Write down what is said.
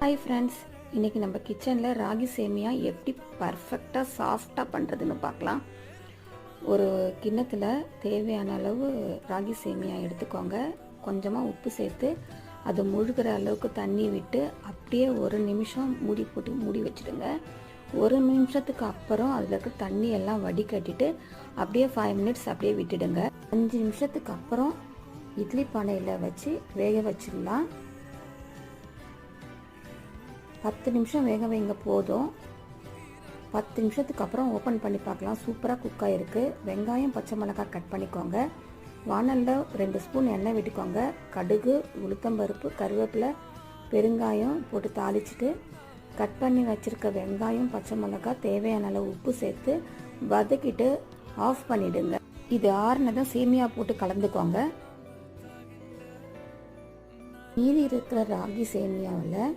Hi friends இன்னைக்கு நம்ம கிச்சனில் ராகி சேமியா எப்படி பர்ஃபெக்டாக சாஃப்டாக பண்ணுறதுன்னு பார்க்கலாம். ஒரு கிண்ணத்தில் தேவையான அளவு ராகி சேமியா எடுத்துக்கோங்க. கொஞ்சமாக உப்பு சேர்த்து அது முழுகிற அளவுக்கு தண்ணி விட்டு அப்படியே ஒரு நிமிஷம் மூடி போட்டு மூடி வச்சுடுங்க. ஒரு நிமிஷத்துக்கு அப்புறம் அதில் இருக்க தண்ணி எல்லாம் வடிகட்டிட்டு அப்படியே ஃபைவ் மினிட்ஸ் அப்படியே விட்டுடுங்க. அஞ்சு நிமிஷத்துக்கு அப்புறம் இட்லி பானையில் வச்சு வேக வச்சிடலாம். பத்து நிமிஷம் வேக வைங்க போதும். பத்து நிமிஷத்துக்கு அப்புறம் ஓப்பன் பண்ணி பார்க்கலாம். சூப்பராக குக் ஆகிருக்கு வெங்காயம் பச்சை மிளகாய் கட் பண்ணிக்கோங்க. வானலில் ரெண்டு ஸ்பூன் எண்ணெய் விட்டுக்கோங்க. கடுகு உளுத்தம்பருப்பு கருவேப்பிலை பெருங்காயம் போட்டு தாளிச்சிட்டு கட் பண்ணி வச்சுருக்க வெங்காயம் பச்சை மிளகாய் தேவையான அளவு உப்பு சேர்த்து வதக்கிட்டு ஆஃப் பண்ணிவிடுங்க இது ஆறுனதும் சேமியா போட்டு கலந்துக்கோங்க. மீதி இருக்கிற ராகி சேமியாவில்